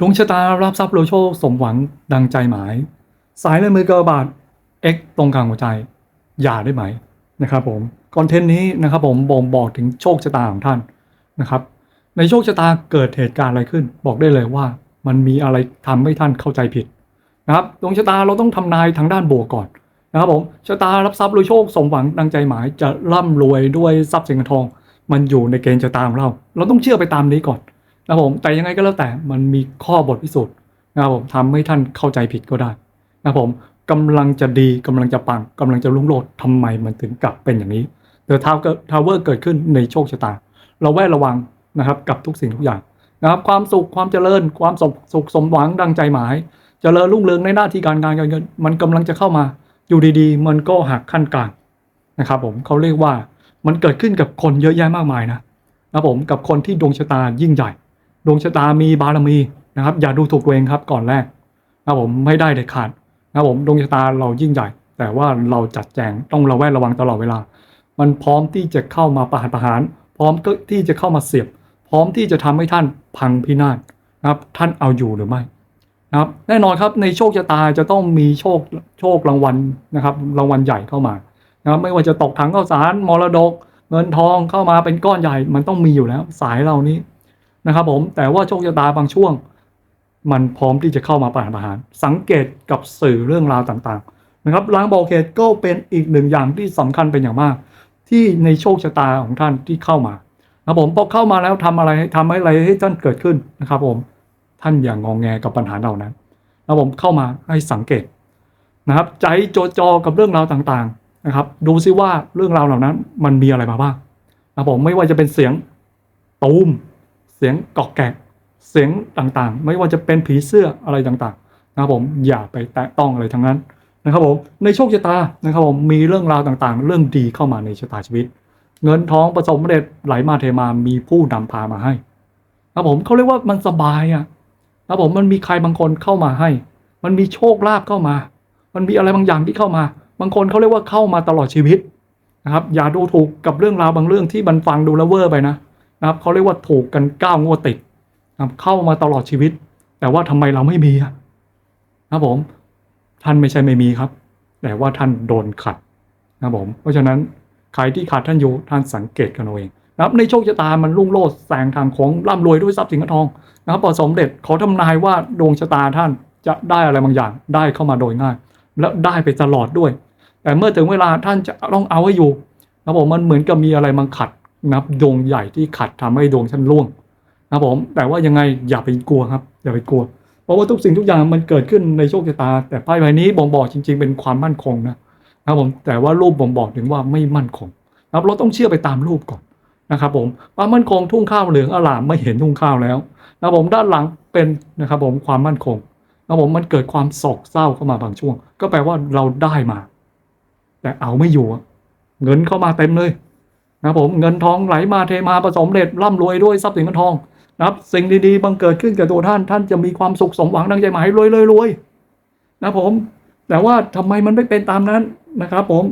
ดวงชะตารับทรัพย์โลโชคสมหวังดังใจหมาย สายเลยมือกระบาด X ตรงกลางหัวใจ อย่าได้ไหมนะครับผมคอนเทนต์นี้นะครับผมบ่งบอกถึงโชคชะตาของท่านนะครับ ในโชคชะตาเกิดเหตุการณ์อะไรขึ้น บอกได้เลยว่ามันมีอะไรทำให้ท่านเข้าใจผิดนะครับดวงชะตาเราต้องทำนายทางด้านบวกก่อนนะครับผมชะตารับทรัพย์โดยโชคสมหวังดังใจหมายจะร่ำรวยด้วยทรัพย์สินเงินทอง มันอยู่ในเกณฑ์ชะตาของเรา เราต้องเชื่อไปตามนี้ก่อน นะครับผมแต่ยังไงก็แล้วแต่มันมีข้อบทพิสูจน์นะครับผมทำให้ท่านเข้าใจผิดก็ได้นะครับผมกำลังจะดีกำลังจะปังกำลังจะรุ่งโรจน์ทำไมมันถึงกลับเป็นอย่างนี้เดอะทาวทาวเวอร์เกิดขึ้นในโชคชะตา เราแวดระวังนะครับกับทุกสิ่งทุกอย่างนะครับความสุขความเจริญ ความสุขสุขสมหวังดังใจหมาย เจริญรุ่งเรืองในหน้าที่การงานการเงิน มันกำลังจะเข้ามาอยู่ดีๆ มันก็หักขั้นกลางนะครับผมเขาเรียกว่ามันเกิดขึ้นกับคนเยอะแยะมากมายนะนะผมกับคนที่ดวงชะตายิ่งใหญ่ ดวงชะตามีบารมีนะครับ อย่าดูถูกตัวเองครับก่อนแรกนะผมไม่ได้เด็ดขาดนะผมดวงชะตาเรายิ่งใหญ่ แต่ว่าเราจัดแจงต้องระแวดระวังตลอดเวลา มันพร้อมที่จะเข้ามาประหารประหาร พร้อมก็ที่จะเข้ามาเสียบ พร้อมที่จะทำให้ท่านพังพินาศนะครับ ท่านเอาอยู่หรือไม่นะครับ แน่นอนครับในโชคชะตาจะต้องมีโชคโชครางวัลนะครับ รางวัลใหญ่เข้ามานะครับไม่ว่าจะตกถังข้าวสารมรดก เงินทองเข้ามาเป็นก้อนใหญ่ มันต้องมีอยู่แล้ว สายเรานี้ นะครับผมแต่ว่าโชคชะตาบางช่วง มันพร้อมที่จะเข้ามาประหารประหาร สังเกตกับสื่อเรื่องราวต่างๆนะครับล้างบอกเหตุก็เป็นอีกหนึ่งอย่างที่สำคัญเป็นอย่างมาก ที่ในโชคชะตาของท่านที่เข้ามานะครับผมพอเข้ามาแล้วทำอะไรทำอะไรให้ท่านเกิดขึ้นนะครับผมท่านอย่างงองแงกับปัญหาเหล่านั้นนะครับผมเข้ามาให้สังเกตนะครับใจโจดจอกับเรื่องราวต่างๆนะครับ ดูซิว่าเรื่องราวเหล่านั้นมันมีอะไรมาบ้างนะครับผมไม่ว่าจะเป็นเสียงตูม เสียงกอกแกกเสียงต่างๆ ไม่ว่าจะเป็นผีเสื้ออะไรต่างๆนะครับผมอย่าไปแตะต้องอะไรทั้งนั้นนะครับผมในโชคชะตานะครับผมมีเรื่องราวต่างๆ เรื่องดีเข้ามาในชะตาชีวิต เงินทองประสบผสำเร็จไหลมาเทมามีผู้นำพามาให้นะครับผมเขาเรียกว่ามันสบายอะนะครับผมมันมีใครบางคนเข้ามาให้ มันมีโชคลาภเข้ามา มันมีอะไรบางอย่างที่เข้ามา บางคนเขาเรียกว่าเข้ามาตลอดชีวิตนะครับอย่าดูถูกกับเรื่องราวบางเรื่องที่มันฟังดูแล้วเวอร์ไปนะ นะครับเขาเรียกว่าถูกกันก้าวงวดติดนะครับเข้ามาตลอดชีวิต แต่ว่าทำไมเราไม่มีนะครับผม ท่านไม่ใช่ไม่มีครับ แต่ว่าท่านโดนขัดนะครับผม เพราะฉะนั้นใครที่ขัดท่านอยู่ท่านสังเกตกันเอาเองนะครับในโชคชะตามันรุ่งโรจน์แสงทางของร่ำรวยด้วยทรัพย์สินเงินทองนะครับพอสมเด็จเขาทำนายว่าดวงชะตาท่านจะได้อะไรบางอย่างได้เข้ามาโดยง่าย แล้วได้ไปตลอดด้วย แต่เมื่อถึงเวลาท่านจะต้องเอาให้อยู่นะครับผมมันเหมือนกับมีอะไรมาขัด นับดวงใหญ่ที่ขัดทำให้ดวงท่านร่วงนะครับผมแต่ว่ายังไงอย่าไปกลัวครับ อย่าไปกลัว เพราะว่าทุกสิ่งทุกอย่างมันเกิดขึ้นในโชคชะตา แต่ไพ่ใบนี้บ่งบอกจริง ๆ เป็นความมั่นคงนะครับผมแต่ว่ารูปบ่งบอกถึงว่าไม่มั่นคงนะครับเราต้องเชื่อไปตามรูปก่อนนะครับผมความมั่นคงทุ่งข้าวเหลืองอลามไม่เห็นทุ่งข้าวแล้วนะครับผมด้านหลังเป็นนะครับผมความมั่นคงนะครับผมมันเกิดความโศกเศร้าเข้ามาบางช่วง ก็แปลว่าเราได้มา แต่เอาไม่อยู่ เงินเข้ามาเต็มเลย นะครับผมเงินทองไหลมาเทมาผสมเร็จร่ำรวยด้วยทรัพย์สินเงินทองนะครับสิ่งดีๆบังเกิดขึ้นกับตัวท่าน ท่านจะมีความสุขสมหวังดังใจหมายรวยรวยรวยนะผม แต่ว่าทำไมมันไม่เป็นตามนั้นนะครับ ผม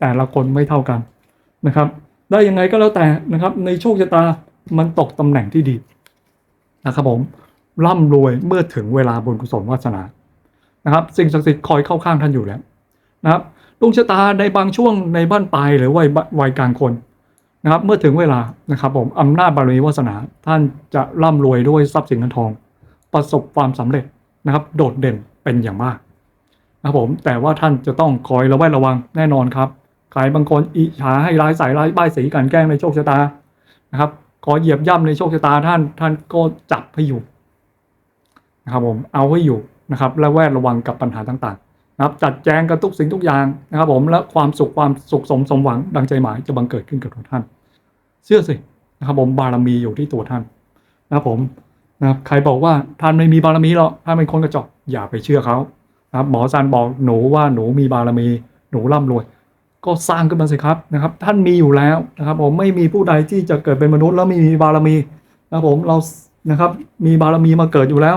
แต่ละคนไม่เท่ากันนะครับ ได้ยังไงก็แล้วแต่นะครับ ในโชคชะตามันตกตำแหน่งที่ดีนะครับผมร่ำรวยเมื่อถึงเวลาบุญกุศลวาสนานะครับ สิ่งศักดิ์สิทธิ์คอยเข้าข้างท่านอยู่แล้วนะครับดวงชะตาในบางช่วงในบ้านปลายหรือวัยวัยกลางคน นะครับเมื่อถึงเวลานะครับผมอำนาจบารมีวาสนาท่านจะร่ำรวยด้วยทรัพย์สินเงินทอง ประสบความสำเร็จนะครับ โดดเด่นเป็นอย่างมากนะครับผมแต่ว่าท่านจะต้องคอยระแวดระวังแน่นอนครับใครบางคนอิจฉาให้ร้ายสายร้ายป้ายสีกันแกล้งในโชคชะตานะครับขอเหยียบย่ำในโชคชะตาท่านท่านก็จับให้อยู่นะครับผมเอาให้อยู่นะครับและแวดระวังกับปัญหาต่างๆ นะครับจัดแจงกับทุกสิ่งทุกอย่างนะครับ ผมและความสุขความสุขสมสมหวังดังใจหมายจะบังเกิดขึ้นกับตัวท่าน เชื่อสินะครับ ผมบารมีอยู่ที่ตัวท่านนะครับผมนะครับใครบอกว่าท่านไม่มีบารมีหรอกท่านเป็นคนกระจอกอย่าไปเชื่อเขานะครับหมอซันบอกหนูว่าหนูมีบารมี หนูร่ำรวย ก็สร้างขึ้นมาสิครับนะครับ ท่านมีอยู่แล้วนะครับ ผมไม่มีผู้ใดที่จะเกิดเป็นมนุษย์แล้วไม่มีบารมีนะครับผมเรานะครับมีบารมีมาเกิดอยู่แล้ว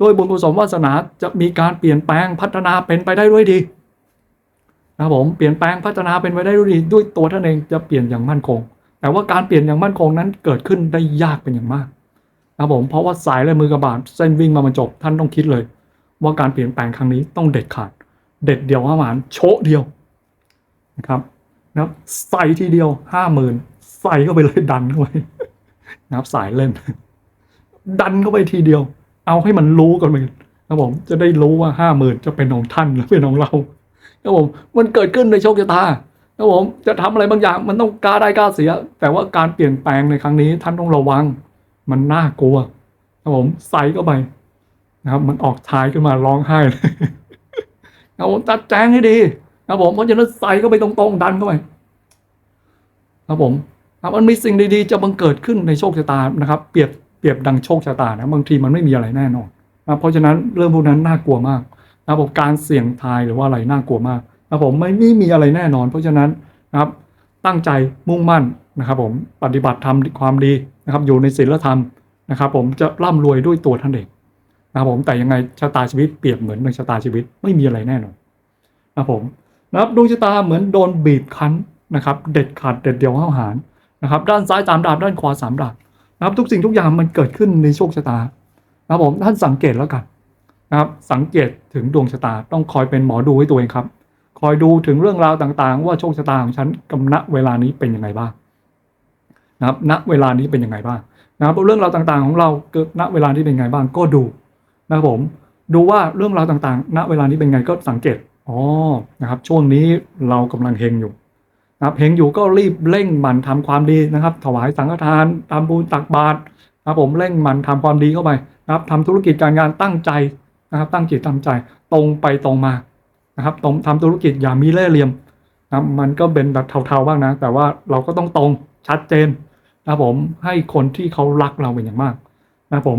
ด้วยบุญกุศลวาสนาจะมีการเปลี่ยนแปลงพัฒนาเป็นไปได้ด้วยดีนะครับผมเปลี่ยนแปลงพัฒนาเป็นไปได้ด้วยดีด้วยตัวท่านเองจะเปลี่ยนอย่างมั่นคง แต่ว่าการเปลี่ยนอย่างมั่นคงนั้นเกิดขึ้นได้ยากเป็นอย่างมากนะครับผมเพราะว่าสายและมือกระบาดเส้นวิ่งมาบรรจบท่านต้องคิดเลย ว่าการเปลี่ยนแปลงครั้งนี้ต้องเด็ดขาด เด็ดเดียวห้าหมานโชะเดียวนะครับนะครับใส่ทีเดียวห้าหมื่นใส่เข้าไปเลยดันเข้าไปนะครับสายเล่น ดันเข้าไปทีเดียว เอาให้มันรู้กันไปนะครับผมจะได้รู้ว่าห้าหมื่นจะเป็นของท่านหรือเป็นของเราครับผมมันเกิดขึ้นในโชคชะตาครับผมจะทำอะไรบางอย่างมันต้องกล้าได้กล้าเสีย แต่ว่าการเปลี่ยนแปลงในครั้งนี้ท่านต้องระวัง มันน่ากลัวครับผมใส่เข้าไปนะครับ มันออกชายขึ้นมาร้องไห้เลยครับผมตัดแจงให้ดีครับผมเพราะฉะนั้นใส่เข้าไปตรงๆดันเข้าไปครับผมครับมันมีสิ่งดีๆ จะบังเกิดขึ้นในโชคชะตานะครับ เปรียบ รียบดังโชคชะตานะบางทีมันไม่มีอะไรแน่นอนนะเพราะฉะนั้นเรื่องพวกนั้นน่ากลัวมากนะครับผมการเสี่ยงทายหรือว่าอะไรน่ากลัวมากนะผมไม่ไม่มีอะไรแน่นอน เพราะฉะนั้นนะครับตั้งใจมุ่งมั่นนะครับ ผมปฏิบัติทำความดีนะครับ อยู่ในศีลธรรมนะครับ ผมจะร่ำรวยด้วยตัวท่านเองนะครับผมแต่ยังไงชะตาชีวิตเปรียบเหมือนในชะตาชีวิตไม่มีอะไรแน่นอนนะครับผมนะครับดวงชะตาเหมือนโดนบีบคั้นนะครับ เด็ดขาดเด็ดเดียวห้าวหาญนะครับ ด้านซ้ายสามดาบด้านขวาสามดาบ นะครับทุกสิ่งทุกอย่างมันเกิดขึ้นในโชคชะตานะครับผมท่านสังเกตแล้วกันนะครับสังเกตถึงดวงชะตาต้องคอยเป็นหมอดูให้ตัวเองครับ คอยดูถึงเรื่องราวต่างๆ ว่าโชคชะตาของฉันกำณเวลานี้เป็นยังไงบ้างนะครับณเวลานี้เป็นยังไงบ้างนะครับเรื่องราวต่างๆของเราเกิดณเวลานี้เป็นยังไงบ้างก็ดูนะครับผมดูว่าเรื่องราวต่างๆ ณเวลานี้เป็นไงก็สังเกตอ๋อนะครับช่วงนี้เรากำลังเฮงอยู่ นะครับเฮงอยู่ก็รีบเร่งหมั่นทำความดีนะครับ ถวายสังฆทานทำบุญตักบาตรนะครับผมเร่งหมั่นทำความดีเข้าไปนะครับทำธุรกิจการงานตั้งใจนะครับ ตั้งจิตตั้งใจตรงไปตรงมานะครับตรงทำธุรกิจอย่ามีเล่ห์เหลี่ยมนะมันก็เป็นแบบเทาๆบ้างนะ แต่ว่าเราก็ต้องตรงชัดเจนนะครับผมให้คนที่เขารักเราเป็นอย่างมากนะครับผม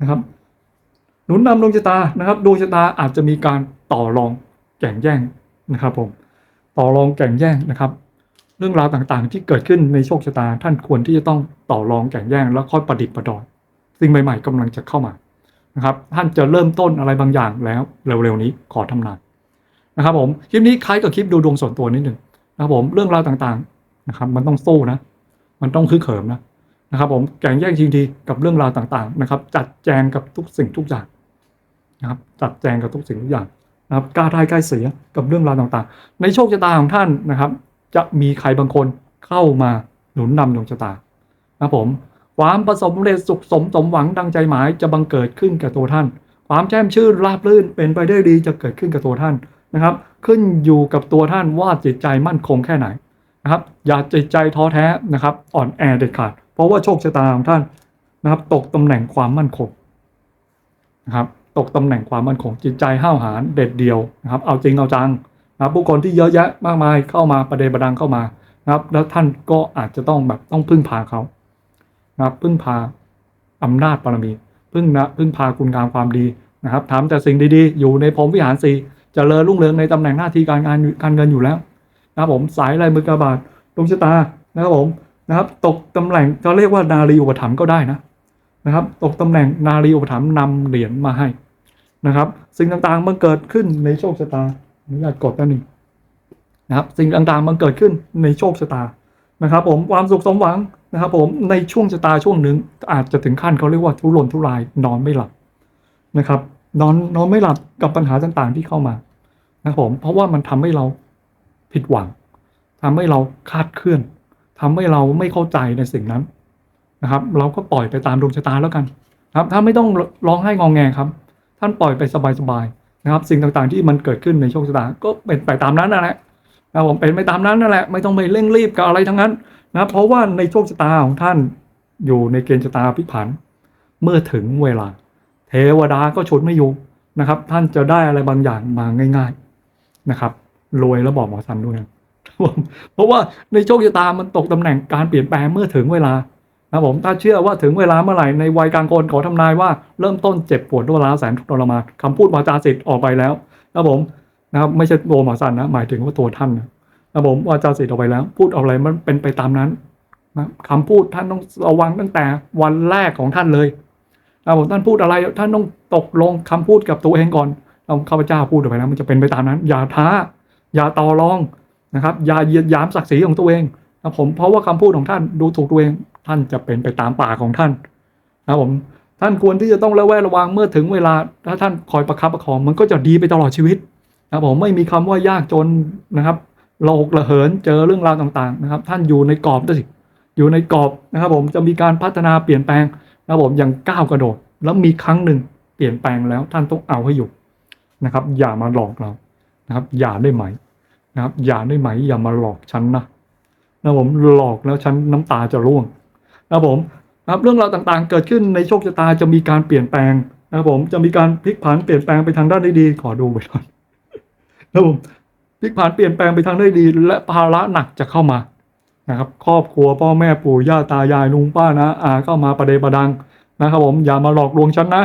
นะครับ หนุนนำดวงชะตานะครับดวงชะตาอาจจะมีการต่อรองแข่งแย่งนะครับ ผม ต่อรองแข่งแย่งนะครับ เรื่องราวต่างๆ ที่เกิดขึ้นในโชคชะตา ท่านควรที่จะต้องต่อรองแข่งแย่ง แล้วค่อยประดิษฐ์ประดอยสิ่งใหม่ๆกำลังจะเข้ามานะครับท่านจะเริ่มต้นอะไรบางอย่างแล้วเร็วๆนี้ขอทำนายนะครับผมคลิปนี้คล้ายกับคลิปดูดวงส่วนตัวนิดหนึ่งนะครับผมเรื่องราวต่างๆนะครับมันต้องสู้นะมันต้องคึกเขิมนะนะครับผมแข่งแย่งชิงดีกับเรื่องราวต่างๆนะครับจัดแจงกับทุกสิ่งทุกอย่างนะครับจัดแจงกับทุกสิ่งทุกอย่างนะครับกล้าได้กล้าเสียกับเรื่องราวต่างๆ ในโชคชะตาของท่านนะครับ จะมีใครบางคนเข้ามาหนุนนำดวงชะตานะผม ความประสบความเร็จสุขสมสมหวังดังใจหมายจะบังเกิดขึ้นกับตัวท่าน ความแช่มชื่นราบรื่นเป็นไปได้ดีจะเกิดขึ้นกับตัวท่านนะครับ ขึ้นอยู่กับตัวท่านว่าจิตใจมั่นคงแค่ไหนนะครับ อย่าจิตใจท้อแท้นะครับ อ่อนแอเด็ดขาด เพราะว่าโชคชะตาของท่านนะครับ ตกตำแหน่งความมั่นคงนะครับ ตกตำแหน่งความมั่นคงจิตใจห้าวหาญเด็ดเดียวนะครับ เอาจริงเอาจัง นะครับผู้คนที่เยอะแยะมากมายเข้ามาประเดประดังเข้ามานะครับ แล้วท่านก็อาจจะต้องแบบต้องพึ่งพาเขานะครับพึ่งพาอำนาจบารมี พึ่งนะพึ่งพาคุณงามความดีนะครับทำแต่สิ่งดีๆ อยู่ในพรมวิหารสีเจริญรุ่งเรืองในตำแหน่งหน้าที่การงานการเงินอยู่แล้วนะครับผมสายลายมือกระบาดดวงชะตานะครับผมนะครับ ตกตำแหน่งจะเรียกว่านารีอุปถัมภ์ก็ได้นะนะครับ ตกตำแหน่งนารีอุปถัมภ์นำเหรียญมาให้นะครับ สิ่งต่างๆมันเกิดขึ้นในโชคชะตา อนุญาตกดแป๊บนึงนะครับ สิ่งต่างๆมันเกิดขึ้นในโชคชะตานะครับ ผมความสุขสมหวังนะครับ ผมในช่วงชะตาช่วงหนึ่งอาจจะถึงขั้นเขาเรียกว่าทุรนทุรายนอนไม่หลับนะครับ นอนนอนไม่หลับกับปัญหาต่างๆที่เข้ามานะครับผมเพราะว่ามันทำให้เราผิดหวังทำให้เราคาดเคลื่อนทำให้เราไม่เข้าใจในสิ่งนั้นนะครับ เราก็ปล่อยไปตามดวงชะตาแล้วกัน ครับ ถ้าไม่ต้องร้องไห้งองแงครับ ท่านปล่อยไปสบายๆ นะครับ สิ่งต่างๆที่มันเกิดขึ้นในโชคชะตาก็เป็นไปตามนั้นนั่นแหละนะผมเป็นไปตามนั้นนั่นแหละไม่ต้องไปเร่งรีบกับอะไรทั้งนั้นนะครับเพราะว่าในโชคชะตาของท่านอยู่ในเกณฑ์ชะตาพลิกผัน เมื่อถึงเวลา เทวดาก็ฉุดไม่อยู่นะครับ ท่านจะได้อะไรบางอย่างมาง่าย ๆนะครับรวยแล้วบอกหมอสันด้วยนะครับผมเพราะว่าในโชคชะตามันตกตำแหน่งการเปลี่ยนแปลงเมื่อถึงเวลา นะครับผมถ้าเชื่อว่าถึงเวลาเมื่อไหร่ในวัยกลางคนขอทำนายว่าเริ่มต้นเจ็บปวดรวดร้าแสนทรมานคำพูดวาจาสิทธิ์ออกไปแล้วนะครับผมนะครับไม่ใช่ตัวหมอสันนะหมายถึงว่าตัวท่านนะครับผมวาจาสิทธิ์ออกไปแล้ว พูดออกอะไรมันเป็นไปตามนั้นนะคำพูดท่านต้องระวังตั้งแต่วันแรกของท่านเลยนะครับผมท่านพูดอะไรท่านต้องตกลงคำพูดกับตัวเองก่อนเราข้าพเจ้าพูดออกไปแล้วมันจะเป็นไปตามนั้น อย่าท้า อย่าต่อรองนะครับ อย่าเยียดยามศักดิ์ศรีของตัวเองนะผมเพราะว่าคำพูดของท่านดูถูกตัวเอง ท่านจะเป็นไปตามป่าของท่านนะผมท่านควรที่จะต้องระแวดระวังเมื่อถึงเวลาถ้าท่านคอยประคับประคองมันก็จะดีไปตลอดชีวิตนะผมไม่มีคำว่ายากจนนะครับโลกระเหินเจอเรื่องราวต่างๆนะครับ ท่านอยู่ในกรอบด้วยสิอยู่ในกรอบนะครับ ผมจะมีการพัฒนาเปลี่ยนแปลงนะครับผมอย่างก้าวกระโดด แล้วมีครั้งหนึ่งเปลี่ยนแปลงแล้วท่านต้องเอาให้อยู่นะครับ อย่ามาหลอกเรานะครับ อย่าได้ไหมนะครับ อย่าได้ไหม อย่ามาหลอกฉันนะนะผมหลอกแล้วฉันน้ำตาจะร่วง นะครับผมนะครับเรื่องราวต่างๆ เกิดขึ้นในโชคชะตาจะมีการเปลี่ยนแปลงนะครับผมจะมีการพลิกผันเปลี่ยนแปลงไปทางด้านที่ดีขอดูไปก่อนนะครับผมพลิกผันเปลี่ยนแปลงไปทางด้านดีและภาระหนักจะเข้ามานะครับ ครอบครัวพ่อแม่ปู่ย่าตายายลุงป้านะอาเข้ามาประเดประดังนะครับผมอย่ามาหลอกลวงฉันนะ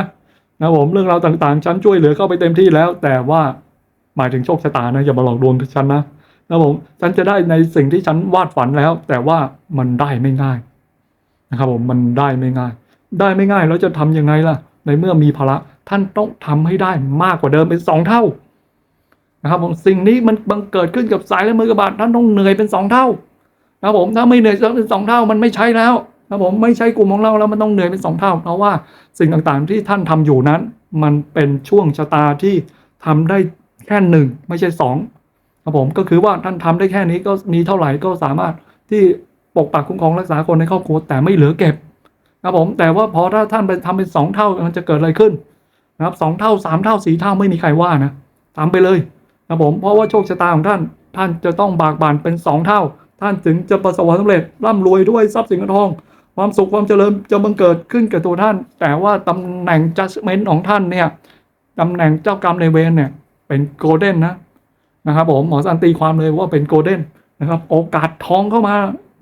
นะครับผมเรื่องราวต่างๆฉันช่วยเหลือเข้าไปเต็มที่แล้ว แต่ว่าหมายถึงโชคชะตานะอย่ามาหลอกลวงฉันนะนะครับผมฉันจะได้ในสิ่งที่ฉันวาดฝันแล้ว แต่ว่ามันได้ไม่ง่าย นะครับผมมันได้ไม่ง่าย ได้ไม่ง่ายแล้วจะทำยังไงล่ะ ในเมื่อมีภาระท่านต้องทำให้ได้มากกว่าเดิมเป็นสองเท่านะครับผมสิ่งนี้มันบังเกิดขึ้นกับสายและมือกระบาดท่านต้องเหนื่อยเป็นสองเท่านะครับผมถ้าไม่เหนื่อยเป็นสองเท่ามันไม่ใช่แล้วนะครับผมไม่ใช่กลุ่มของเราแล้วมันต้องเหนื่อยเป็นสองเท่า เพราะว่าสิ่งต่างๆที่ท่านทำอยู่นั้น มันเป็นช่วงชะตาที่ทำได้แค่หนึ่งไม่ใช่สองครับผมก็คือว่าท่านทำได้แค่นี้ก็มีเท่าไหร่ก็สามารถที่ ปกปักคุ้มครองรักษาคนในครอบครัวแต่ไม่เหลือเก็บครับผมแต่ว่าพอถ้าท่านไปทำเป็นสองเท่ามันจะเกิดอะไรขึ้นนะครับสองเท่าสามเท่าสี่เท่าไม่มีใครว่านะทำไปเลยครับผมเพราะว่าโชคชะตาของท่านท่านจะต้องบากบั่นเป็นสองเท่า ท่านถึงจะประสบความสำเร็จร่ำรวยด้วยทรัพย์สินเงินทอง ความสุขความเจริญจะบังเกิดขึ้นกับตัวท่าน แต่ว่าตำแหน่ง judgment ของท่านเนี่ยตำแหน่งเจ้ากรรมในายเวรเนี่ยเป็นโกลเด้นนะนะครับผมหมอสันตีความเลยว่าเป็นโกลเด้นนะครับโอกาสทองเข้ามา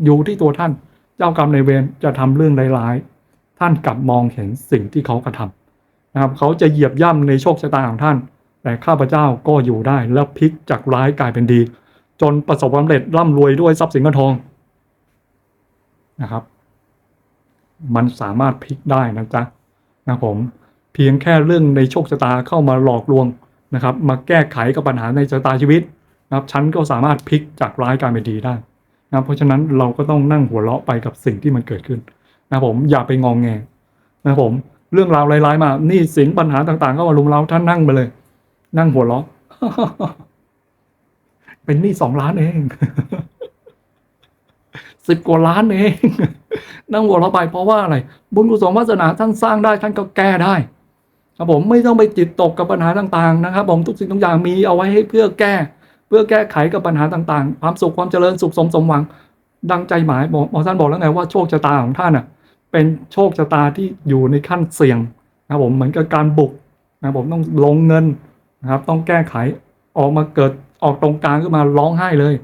อยู่ที่ตัวท่านเจ้ากรรมในเวรจะทำเรื่องร้ายๆท่านกลับมองเห็นสิ่งที่เขากระทำนะครับ เขาจะเหยียบย่ำในโชคชะตาของท่าน แต่ข้าพเจ้าก็อยู่ได้แล้วพลิกจากร้ายกลายเป็นดี จนประสบความสำเร็จร่ำรวยด้วยทรัพย์สินเงินทองนะครับ มันสามารถพลิกได้นะจ๊ะนะผมเพียงแค่เรื่องในโชคชะตาเข้ามาหลอกลวงนะครับ มาแก้ไขกับปัญหาในชะตาชีวิตนะครับ ฉันก็สามารถพลิกจากร้ายกลายเป็นดีได้ นะเพราะฉะนั้นเราก็ต้องนั่งหัวเราะไปกับสิ่งที่มันเกิดขึ้นนะผมอย่าไปงองแงนะผมเรื่องราวร้ายๆมาหนี่สินปัญหาต่างๆ ก็มาลุมเราท่านนั่งไปเลย นั่งหัวเราะเป็นหนี้สองล้านเองสิบกว่าล้านเอง นั่งหัวเราะไปเพราะว่าอะไร บุญกุศลวาสนาท่านสร้างได้ท่านก็แก้ได้ครับผมไม่ต้องไปจิตตกกับปัญหาต่าง ๆ นะครับ ผมทุกสิ่งทุกอย่างมีเอาไว้ให้เพื่อแก้ เพื่อแก้ไขกับปัญหาต่างๆ ความสุขความเจริญสุขสมสมหวัง ดังใจหมายบอหมอท่านบอกแล้วไงว่าโชคชะตาของท่านอะเป็นโชคชะตาที่อยู่ในขั้นเสี่ยงนะผมเหมือนกับการบุกนะผมต้องลงเงินนะครับต้องแก้ไขออกมาเกิดออกตรงกลางขึ้นมาร้องไห้เลย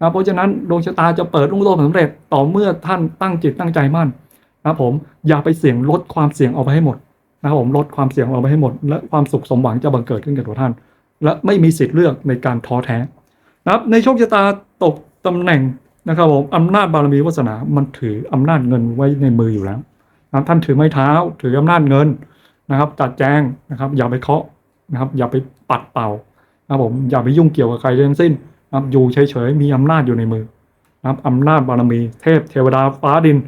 นะเพราะฉะนั้นดวงชะตาจะเปิดรุ่งโรจน์สำเร็จต่อเมื่อท่านตั้งจิตตั้งใจมั่นนะผมอย่าไปเสี่ยงลดความเสี่ยงเอาไปให้หมดนะครับผมลดความเสี่ยงเอาไปให้หมด และความสุขสมหวังจะบังเกิดขึ้นกับตัวท่าน และไม่มีสิทธิ์เลือกในการท้อแท้นะครับในโชคชะตาตกตำแหน่งนะครับผมอำนาจบารมีวาสนามันถืออำนาจเงินไว้ในมืออยู่แล้วนะท่านถือไม้เท้า ถืออำนาจเงินนะครับจัดแจงนะครับ อย่าไปเคาะนะครับ อย่าไปปัดเป่านะครับผมอย่าไปยุ่งเกี่ยวกับใครทั้งสิ้นนะครับอยู่เฉยๆมีอำนาจอยู่ในมือนะครับอำนาจบารมีเทพเทวดาฟ้าดิน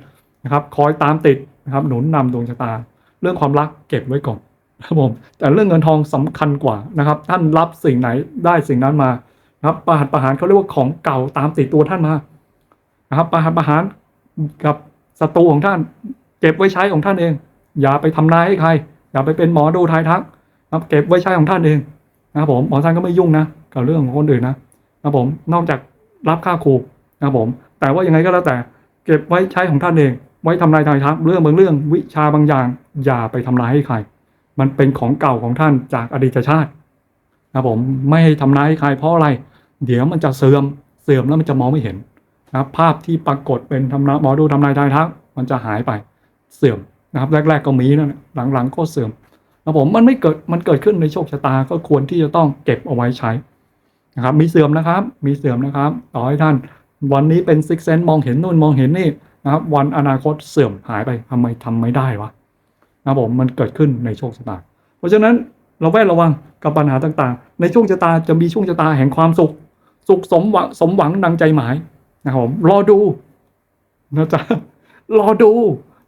นะครับ คอยตามติดนะครับ หนุนนำดวงชะตา เรื่องความรักเก็บไว้ก่อน ครับผมแต่เรื่องเงินทองสำคัญกว่านะครับ ท่านรับสิ่งไหนได้สิ่งนั้นมานะครับประหารประหารเขาเรียกว่าของเก่าตามติดตัวท่านมานะครับประหารประหารกับศัตรูของท่านเก็บไว้ใช้ของท่านเอง อย่าไปทำนายให้ใคร อย่าไปเป็นหมอดูทายทักนะครับ เก็บไว้ใช้ของท่านเองนะครับผมหมอท่านก็ไม่ยุ่งนะกับเรื่องของคนอื่นนะนะครับผมนอกจากรับค่าครูนะครับผม แต่ว่ายังไงก็แล้วแต่ เก็บไว้ใช้ของท่านเอง ไว้ทำนายทายทักเรื่องบางเรื่องวิชาบางอย่าง อย่าไปทำนายให้ใคร มันเป็นของเก่าของท่านจากอดีตชาตินะครับผมไม่ให้ทำร้ายใครเพราะอะไร เดี๋ยวมันจะเสื่อมเสื่อมแล้วมันจะมองไม่เห็นนะครับภาพที่ปรากฏเป็นทำนาหมอดูทำนายทายทักมันจะหายไปเสื่อมนะครับ แรก ๆ ก็มีนะหลังๆก็เสื่อมนะครับผมมันไม่เกิดมันเกิดขึ้นในโชคชะตาก็ควรที่จะต้องเก็บเอาไว้ใช้นะครับ มีเสื่อมนะครับ มีเสื่อมนะครับ ต่อให้ท่าน วันนี้เป็นซิกเซนมองเห็นนู่นมองเห็นนี่นะครับ วันอนาคตเสื่อมหายไปทำไมทำไม่ได้วะ นะผมมันเกิดขึ้นในโชคชะตา เพราะฉะนั้นเราแวดระวังกับปัญหาต่างๆ ในช่วงชะตาจะมีช่วงชะตาแห่งความสุข สุขสมหวังสมหวังดังใจหมายนะครับผมรอดูนะจ๊ะรอดู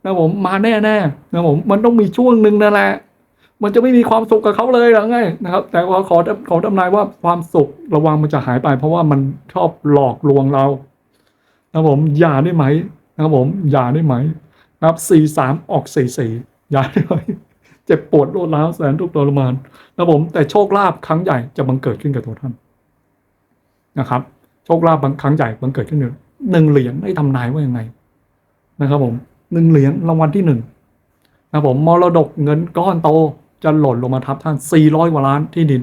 นะผมมาแน่ๆนะครับผมมันต้องมีช่วงหนึ่งนั่นแหละมันจะไม่มีความสุขกับเขาเลยหรือไงนะครับ แต่ว่าขอขอทำนายว่าความสุขระวังมันจะหายไป เพราะว่ามันชอบหลอกลวงเรานะผมอย่าได้ไหมนะครับผมอย่าได้ไหมนะครับสี่สามออกสี่สี่ ย่าได้ไหมเจ็บปวดรวดร้าวแสนทุกข์ทรมานนะผมแต่โชคลาภครั้งใหญ่จะบังเกิดขึ้นกับตัวท่านนะครับ โชคลาภบางครั้งใหญ่บังเกิดขึ้นหนึ่งหนึ่งเหรียญได้ทำนายว่ายังไงนะครับผมหนึ่งเหรียญรางวัลที่หนึ่งนะผมมรดกเงินก้อนโตจะหล่นลงมาทับท่าน 400กว่าล้านที่ดิน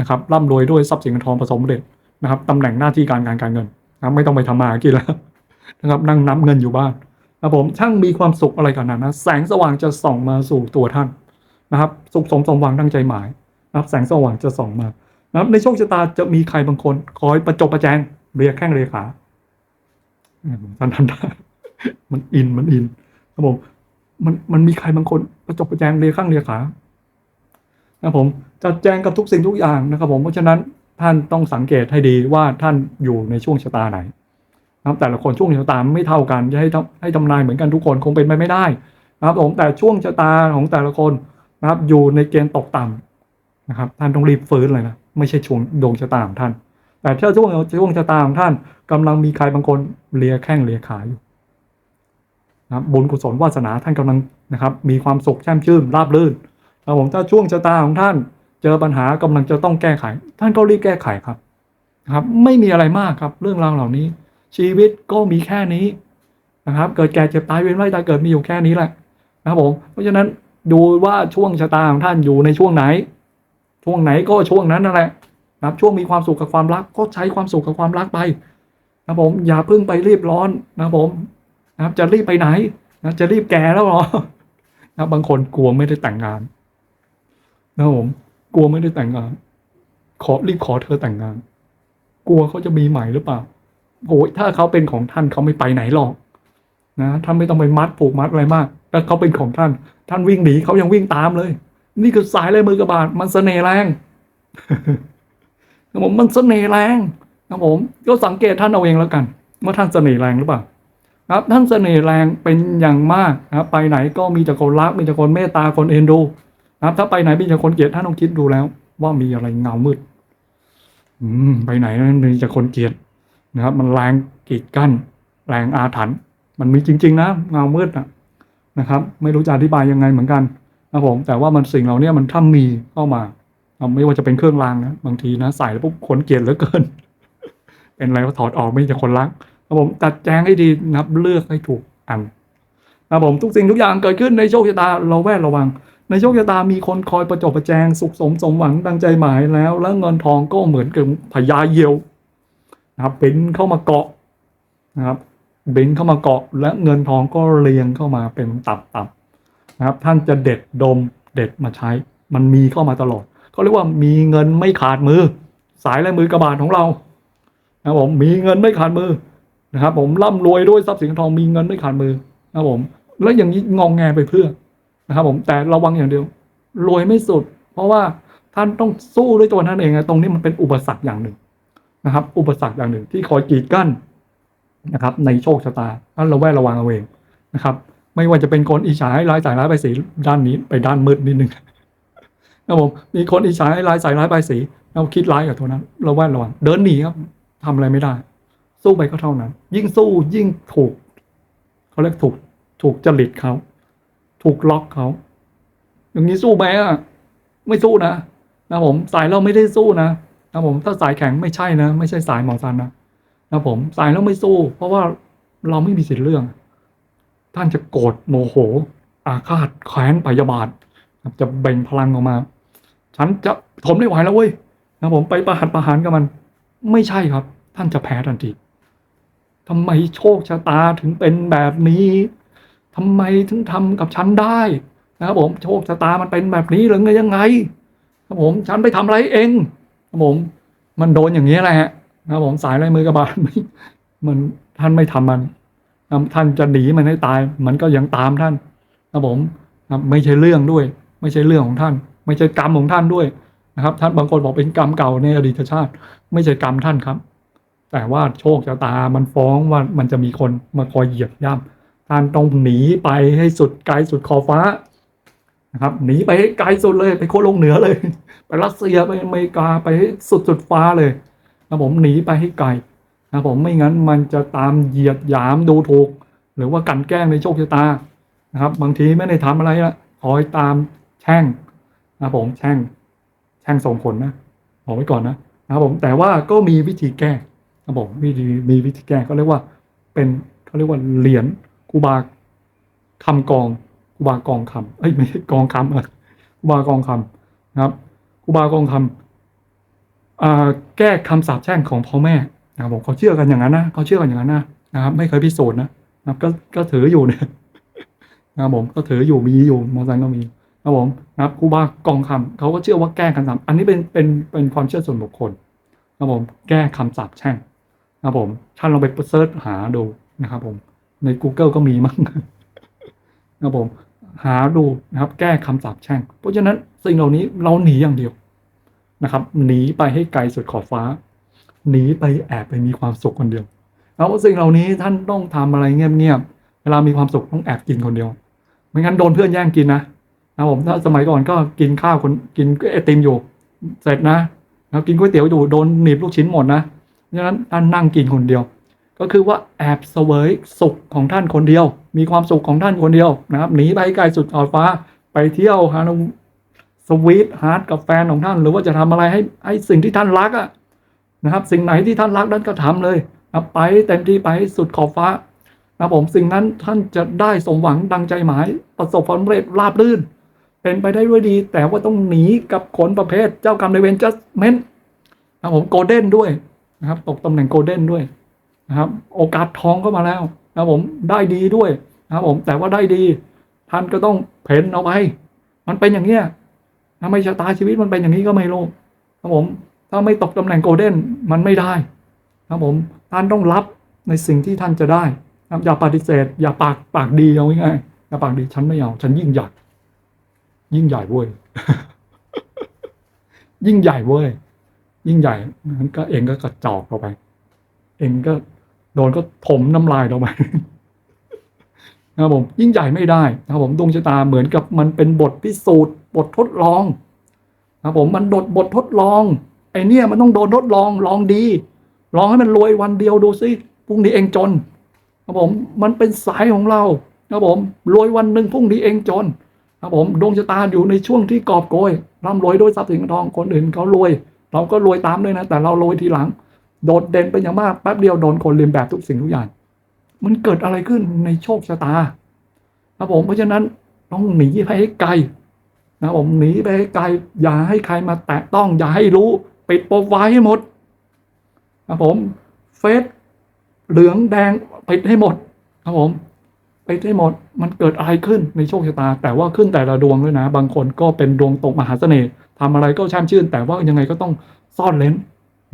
นะครับร่ำรวยด้วยทรัพย์สินเงินทองผสมเด็จนะครับตำแหน่งหน้าที่การงานการเงินนะไม่ต้องไปทำมาหากินแล้วนะครับนั่งนับเงินอยู่บ้าน นะครับผมช่างมีความสุขอะไรกันนั้นะแสงสว่างจะส่องมาสู่ตัวท่านนะครับ สุขสมสมหวังตั้งใจหมายนะครับแสงสว่างจะส่องมานะครับในโชคชะตาจะมีใครบางคน คอยประจบประแจงเรียกแข้งเรียกขาท่านทำได้มันอินมันอินครับผมมันมันมีใครบางคนประจบประแจงเรียกข้างเรียกขานะผมจัดแจงกับทุกสิ่งทุกอย่างนะครับ ผมเพราะฉะนั้นท่านต้องสังเกตให้ดีว่าท่านอยู่ในช่วงชะตาไหน นะครับแต่ละคนช่วงชะตาไม่เท่ากันจะให้ทำให้ทำนายเหมือนกันทุกคนคงเป็นไปไม่ได้นะครับผมแต่ช่วงชะตาของแต่ละคนนะครับอยู่ในเกณฑ์ตกต่ำนะครับท่านต้องรีบฟื้นเลยนะไม่ใช่ช่วงดวงชะตาของท่าน แต่ถ้าช่วงช่วงชะตาของท่านกำลังมีใครบางคนเลียแข้งเลียขาอยู่นะครับบุญกุศลวาสนาท่านกำลังนะครับ มีความสุขแช่มชื่นราบรื่นครับผมถ้าช่วงชะตาของท่านเจอปัญหากำลังจะต้องแก้ไข ท่านก็รีบแก้ไขครับนะครับ ไม่มีอะไรมากครับเรื่องราวเหล่านี้ ชีวิตก็มีแค่นี้นะครับ เกิดแก่เจ็บตายเวียนว่ายตายเกิดมีอยู่แค่นี้แหละนะครับผมเพราะฉะนั้นดูว่าช่วงชะตาของท่านอยู่ในช่วงไหน ช่วงไหนก็ช่วงนั้นนั่นแหละนะครับช่วงมีความสุขกับความรักก็ใช้ความสุขกับความรักไปนะครับผมอย่าเพิ่งไปรีบร้อนนะครับผมนะครับจะรีบไปไหนนะจะรีบแก่แล้วหรอนะบางคนกลัวไม่ได้แต่งงานนะครับผมกลัวไม่ได้แต่งงาน ขอรีบขอเธอแต่งงาน กลัวเขาจะมีใหม่หรือเปล่า โอ้ยถ้าเขาเป็นของท่านเขาไม่ไปไหนหรอกนะท่านไม่ต้องไปมัดผูกมัดอะไรมากถ้าเขาเป็นของท่าน ท่านวิ่งหนีเขายังวิ่งตามเลย นี่คือสายเลยมือกระบาดมันเสน่ห์แรงครับผมมันเสน่ห์แรงครับผมก็สังเกตท่านเอาเองแล้วกันว่าท่านเสน่ห์แรงหรือเปล่าครับท่านเสน่ห์แรงเป็นอย่างมากนะครับไปไหนก็มีแต่คนรักมีแต่คนเมตตาคนเอ็นดูนะครับ ถ้าไปไหนมีแต่คนเกลียดท่านต้องคิดดูแล้ว ว่ามีอะไรเงามืด อืม ไปไหนนั้นมีแต่คนเกลียด นะครับ มันแรงกีดกั้น แรงอาถรรพ์มันมีจริง ๆ นะเงามืดนะนะครับ ไม่รู้จะอธิบายยังไงเหมือนกันนะผมแต่ว่ามันสิ่งเหล่านี้มันถ้ามีเข้ามาไม่ว่าจะเป็นเครื่องรางนะบางทีนะใส่แล้วปุ๊บคนเกลียดเหลือเกิน เป็นอะไรก็ถอดออกไม่ใช่คนรักครับผมจัดแจงให้ดีนะครับเลือกให้ถูกอันนะผมทุกสิ่งทุกอย่างเกิดขึ้นในโชคชะตาเราแวดระวัง ในโชคชะตามีคนคอยประจบประแจงสุขสมสมหวังดังใจหมายแล้ว แล้วเงินทองก็เหมือนกับพญาเยียว นะครับเบนเข้ามาเกาะนะครับเบนเข้ามาเกาะ และเงินทองก็เรียงเข้ามาเป็นตับๆนะครับ ท่านจะเด็ดดมเด็ดมาใช้ มันมีเข้ามาตลอดเขาเรียกว่ามีเงินไม่ขาดมือ สายและมือกระบาดของเรานะครับผมมีเงินไม่ขาดมือนะครับ ผมร่ำรวยด้วยทรัพย์สินทองมีเงินไม่ขาดมือนะครับผม แล้วอย่างนี้งองแงไปเพื่อนะครับ ผมแต่ระวังอย่างเดียว รวยไม่สุด เพราะว่าท่านต้องสู้ด้วยตัวท่านเองนะตรงนี้มันเป็นอุปสรรคอย่างหนึ่ง นะครับ อุปสรรคอย่างหนึ่งที่คอยกีดกั้นนะครับ ในโชคชะตาท่านระแวดระวังเอาเองนะครับ ไม่ว่าจะเป็นคนอิจฉาให้ร้ายสายร้ายไปสีด้านนี้ไปด้านมืดนิดนึงนะผมมีคนอิจฉาให้ร้ายสายร้ายไปสีเราคิดร้ายกับตัวนั้น เระแวดระวังเดินหนีครับทำอะไรไม่ได้ สู้ไปก็เท่านั้น ยิ่งสู้ยิ่งถูกเขาเรียกถูกถูกจริตเขาถูกล็อกเขาอย่างนี้สู้ไหมอะไม่สู้นะนะผมสายเราไม่ได้สู้นะ นะผมถ้าสายแข็งไม่ใช่นะ ไม่ใช่สายหมอซันนะนะผมสายเราไม่สู้ เพราะว่าเราไม่มีสิทธิ์เรื่อง ท่านจะโกรธโมโห อาฆาตแค้นพยาบาทจะเบ่งพลังออกมา ฉันจะทนไม่ไหวแล้วเว้ยนะผมไปประหัตประหารกับมัน ไม่ใช่ครับ ท่านจะแพ้ทันทีทำไมโชคชะตาถึงเป็นแบบนี้ทำไมถึงทำกับฉันได้นะครับผมโชคชะตามันเป็นแบบนี้หรือไงยังไงครับผมฉันไปทำอะไรเอง ครับผม มันโดนอย่างนี้แหละนะครับผมสายลายมือกระบาลมันท่านไม่ทำมันท่านจะหนีมันให้ตาย มันก็ยังตามท่านครับผมไม่ใช่เรื่องด้วย ไม่ใช่เรื่องของท่าน ไม่ใช่กรรมของท่านด้วยนะครับ ท่านบางคนบอกเป็นกรรมเก่าในอดีตชาติ ไม่ใช่กรรมท่านครับ แต่ว่าโชคชะตามันฟ้องว่ามันจะมีคนมาคอยเหยียบย่ำท่านต้องหนีไปให้สุดไกลสุดขอบฟ้า นะครับหนีไปให้ไกลสุดเลยไปโคลงเหนือเลย ไปรัสเซียไปอเมริกาไปสุดสุดฟ้าเลยนะผมหนีไปให้ไกลนะผมไม่งั้นมันจะตามเหยียดหยามดูถูก หรือว่ากันแกล้งในโชคชะตานะครับ บางทีไม่ได้ทำอะไรละคอยตามแช่งนะผมแช่ง แช่งส่งผลนะบอกไว้ก่อนนะนะครับผมแต่ว่าก็มีวิธีแก้นะผมวิธีมีวิธีแก้ก็เรียกว่าเป็นเขาเรียกว่าเหรียญครูบาคำกอง ครูบากองคำเอ้ยไม่ใช่กองคำเออครูบากองคำนะครับครูบากองคำอ่าแก้คำสาปแช่งของพ่อแม่นะครับผมเขาเชื่อกันอย่างนั้นนะเขาเชื่อกันอย่างนั้นนะนะครับ ไม่เคยพิสูจน์นะนะครับก็ก็ถืออยู่เนี่ยนะครับผมก็ถืออยู่มีอยู่มอสันก็มีนะครับผมนะครับครูบากองคำเขาก็เชื่อว่าแก้คำสาปอันนี้เป็นเป็นเป็นความเชื่อส่วนบุคคลนะครับผมแก้คำสาปแช่งนะครับผมท่านลองไปเซิร์ชหาดูนะครับผมใน Google ก็มีมั้งนะครับผม หาดูนะครับ แก้คำสาปแช่ง เพราะฉะนั้นสิ่งเหล่านี้เราหนีอย่างเดียวนะครับ หนีไปให้ไกลสุดขอบฟ้า หนีไปแอบไปมีความสุขคนเดียวแล้วสิ่งเหล่านี้ท่านต้องทำอะไรเงียบๆ เวลามีความสุขต้องแอบกินคนเดียว ไม่งั้นโดนเพื่อนแย่งกินนะนะผมถ้าสมัยก่อนก็กินข้าวคนกินไอติมอยู่ เสร็จนะแล้วกินก๋วยเตี๋ยวอยู่โดนหนีบลูกชิ้นหมดนะเพราะฉะนั้นท่านนั่งกินคนเดียว ก็คือว่าแอบเสวยสุขของท่านคนเดียว มีความสุขของท่านคนเดียวนะครับหนีไปไกลสุดขอบฟ้าไปเที่ยวฮานุสวีทฮาร์ดกับแฟนของท่าน หรือว่าจะทำอะไรให้ให้สิ่งที่ท่านรักอะนะครับ สิ่งไหนที่ท่านรักนั้นก็ทำเลยนะไปเต็มที่ไปสุดขอบฟ้านะผมสิ่งนั้นท่านจะได้สมหวังดังใจหมาย ประสบความสำเร็จราบรื่น เป็นไปได้ด้วยดี แต่ว่าต้องหนีกับคนประเภทเจ้ากรรมนายเวรจัสเมนนะผมโกลเด้นด้วยนะครับตกตำแหน่งโกลเด้นด้วย นะครับ โอกาสทองก็มาแล้วนะผมได้ดีด้วยนะครับผมแต่ว่าได้ดี ท่านก็ต้องเพ้นเอาไป มันเป็นอย่างเนี้ยทำไมชะตาชีวิตมันเป็นอย่างนี้ก็ไม่รู้ครับผม ถ้าไม่ตกตำแหน่งโกลเด้นมันไม่ได้ครับผมท่านต้องรับในสิ่งที่ท่านจะได้นะอย่าปฏิเสธ อย่าปากปากดีเอาง่ายๆอย่าปากดีฉันไม่เอาฉันยิ่งใหญ่ยิ่งใหญ่เว้ยยิ่งใหญ่เว้ยยิ่งใหญ่นั้นก็เองก็กระจอกออกไป เองก็ โดนก็ถมน้ำลายออกไปนะครับผมยิ่งใหญ่ไม่ได้นะครับผมดวงชะตาเหมือนกับมันเป็นบทพิสูจน์ บททดลองนะครับผมมันโดดบททดลองไอเนี่ยมันต้องโดนทดลองลองดี ลองให้มันรวยวันเดียวดูสิพรุ่งนี้เองจนครับผมมันเป็นสายของเราครับผมรวยวันหนึ่งพรุ่งนี้เองจนครับผมดวงชะตาอยู่ในช่วงที่กอบโกยร่ำรวยด้วยทรัพย์สินเงินทองคนอื่นเขารวย เราก็รวยตามด้วยนะ แต่เรารวยทีหลัง โดดเด่นเป็นอย่างมากแป๊บเดียวโดนคนเลียนแบบทุกสิ่งทุกอย่าง มันเกิดอะไรขึ้นในโชคชะตาครับผมเพราะฉะนั้นต้องหนีไปให้ไกลนะผมหนีไปให้ไกล อย่าให้ใครมาแตะต้องอย่าให้รู้ปิดโปรไฟล์ให้หมดครับผมเฟซเหลืองแดงปิดให้หมดครับผมปิดให้หมดมันเกิดอะไรขึ้นในโชคชะตา แต่ว่าขึ้นแต่ละดวงด้วยนะ บางคนก็เป็นดวงตกมหาเสน่ห์ทำอะไรก็ช่มชื่น แต่ว่ายังไงก็ต้องซ่อนเลน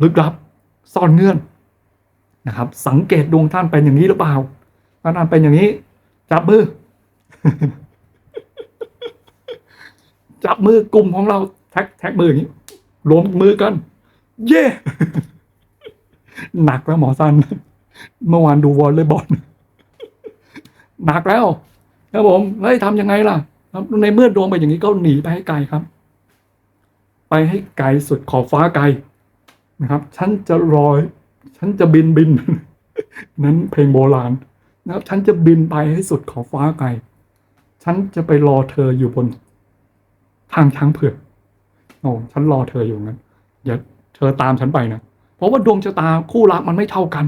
ลึกลับ ซ่อนเงื่อนนะครับ สังเกตดวงท่านเป็นอย่างนี้หรือเปล่าถ้าท่านเป็นอย่างนี้ จับมือ จับมือกลุ่มของเราแท็กแท็กมืออย่างนี้รวมมือกัน เย่หนักแล้วหมอซันเมื่อวานดูวอลเลย์บอลหนักแล้วครับผมแล้วทำยังไงล่ะครับในเมื่อดวงไปอย่างนี้ก็หนีไปให้ไกลครับ ไปให้ไกลสุดขอบฟ้าไกล นะครับ ฉันจะรอย ฉันจะบินบิน นั้นเพลงโบราณนะครับ ฉันจะบินไปให้สุดขอบฟ้าไกล ฉันจะไปรอเธออยู่บน ทางช้างเผือกโอ้ฉันรอเธออยู่งั้นอย่าเธอตามฉันไปนะ เพราะว่าดวงชะตาคู่รักมันไม่เท่ากัน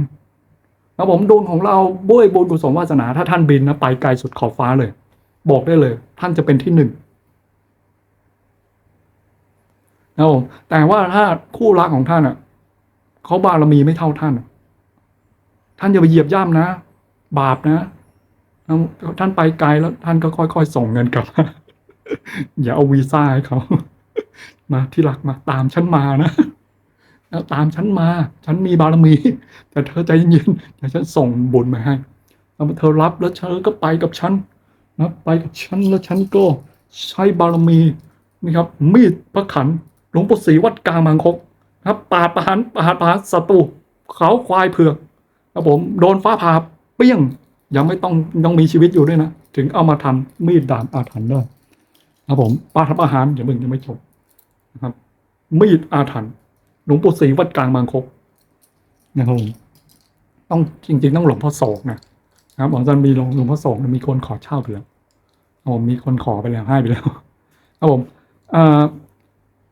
นะผมดวงของเราด้วยบุญกุศลวาสนา ถ้าท่านบินนะไปไกลสุดขอบฟ้าเลย บอกได้เลย ท่านจะเป็นที่หนึ่ง นะแต่ว่าถ้าคู่รักของท่านอะเขาบารมีไม่เท่าท่าน ท่านอย่าไปเหยียบย่ำนะ บาปนะท่านไปไกลแล้วท่านก็ค่อยๆส่งเงินกลับ อย่าเอาวีซ่าให้เขามาที่รักมาตามฉันมานะแล้วตามฉันมา ฉันมีบารมี แต่เธอใจเย็นเดี๋ยวฉันส่งบุญมาให้แล้วเธอรับแล้วเธอก็ไปกับฉันนะไปกับฉันแล้วฉันก็ใช้บารมีนะครับ มีดพระขัน หลวงปู่ศรีวัดกลางบางคกครับปาดประหารประหารประหารศัตรูเขาควายเผือกครับผมโดนฟ้าผ่าเปี้ยงยังไม่ต้องยังมีชีวิตอยู่ด้วยนะ ถึงเอามาทำมีดดาบอาถรรพ์ได้ครับผมปาทำอาหารอย่ามึงยังไม่จบนะครับ มีดอาถรรพ์หลวงปู่ศรีวัดกลางบางคกนะครับผมต้องจริง ๆ ต้องหลวงพ่อโศกนะครับบอกจะมีหลวงหลวงพ่อโศกมีคนขอเช่าไปแล้วครับผมมีคนขอไปแล้วให้ไปแล้วครับผมอ่อ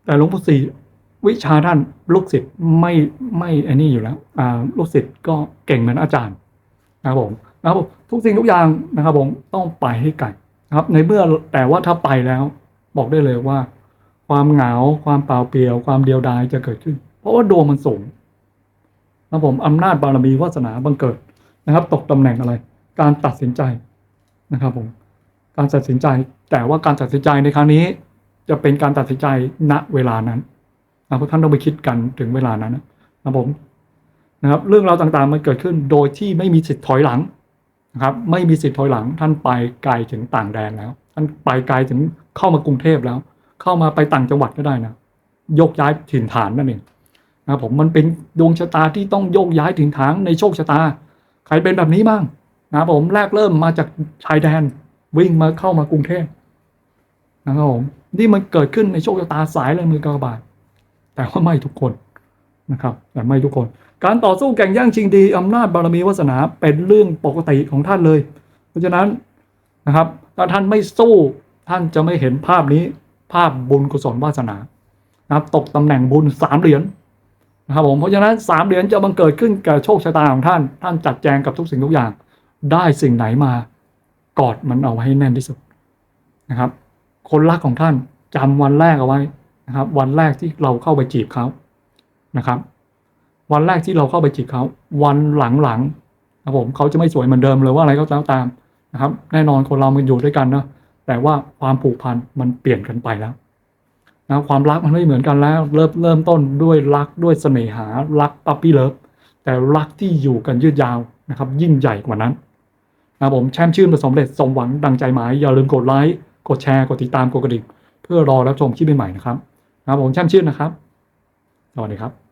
แต่หลวงปู่ศรีวิชาท่านลูกศิษย์ไม่ไม่ไอ้นี่อยู่แล้วอ่าลูกศิษย์ก็เก่งเหมือนอาจารย์นะครับผมนะครับผมทุกสิ่งทุกอย่างนะครับผมต้องไปให้ไกลนะครับ ในเมื่อแต่ว่าถ้าไปแล้ว บอกได้เลยว่า ความเหงาความเปล่าเปลี่ยว ความเดียวดายจะเกิดขึ้น เพราะว่าดวงมันสูงนะครับผมอำนาจบารมีวาสนาบังเกิดนะครับ ตกตำแหน่งอะไร การตัดสินใจนะครับผมการตัดสินใจแต่ว่าการตัดสินใจในครั้งนี้ จะเป็นการตัดสินใจณเวลานั้นนะพราะท่านต้องไปคิดกันถึงเวลานั้นนะครับผมนะครับ เรื่องราวต่างๆมันเกิดขึ้นโดยที่ไม่มีสิทธิ์ถอยหลังนะครับ ไม่มีสิทธิ์ถอยหลัง ท่านไปไกลถึงต่างแดนแล้ว ท่านไปไกลถึงเข้ามากรุงเทพแล้ว เข้ามาไปต่างจังหวัดก็ได้นะยกย้ายถิ่นฐานนั่นเองนะครับผมมันเป็นดวงชะตาที่ต้องโยกย้ายถิ่นฐานในโชคชะตา ใครเป็นแบบนี้บ้างนะครับผมแรกเริ่มมาจากชายแดนวิ่งมาเข้ามากรุงเทพนะครับผม นี่มันเกิดขึ้นในโชคชะตาสายเลยมือกากบาท แต่ว่าไม่ทุกคนนะครับ แต่ไม่ทุกคน การต่อสู้แข่งแย่งชิงดีอำนาจบารมีวาสนาเป็นเรื่องปกติของท่านเลย เพราะฉะนั้นนะครับถ้าท่านไม่สู้ท่านจะไม่เห็นภาพนี้ภาพบุญกุศลวาสนานะครับตกตำแหน่งบุญสามเหรียญนะครับผมเพราะฉะนั้นสามเหรียญจะบังเกิดขึ้นกับโชคชะตาของท่าน ท่านจัดแจงกับทุกสิ่งทุกอย่าง ได้สิ่งไหนมากอดมันเอาไว้ให้แน่นที่สุดนะครับ คนรักของท่านจำวันแรกเอาไว้นะครับ วันแรกที่เราเข้าไปจีบเขานะครับ วันแรกที่เราเข้าไปจีบเขาวันหลังๆครับผมเขาจะไม่สวยเหมือนเดิมเลยว่าอะไรก็แล้วตามนะครับ แน่นอนคนเรามันอยู่ด้วยกันนะแต่ว่าความผูกพันมันเปลี่ยนกันไปแล้วนะความรักมันไม่เหมือนกันแล้ว เริ่มเริ่มต้นด้วยรักด้วยเสน่หารักปั๊ปปี้เลิฟแต่รักที่อยู่กันยืดยาวนะครับ ยิ่งใหญ่กว่านั้นนะผมแช่มชื่นประสมเร็จสมหวังดังใจหมายอย่าลืมกดไลค์ กดแชร์ กดติดตาม กดกระดิ่งเพื่อรอรับชมคลิปใหม่ๆนะครับนะครับผมแช่มชื่นนะครับ สวัสดีครับ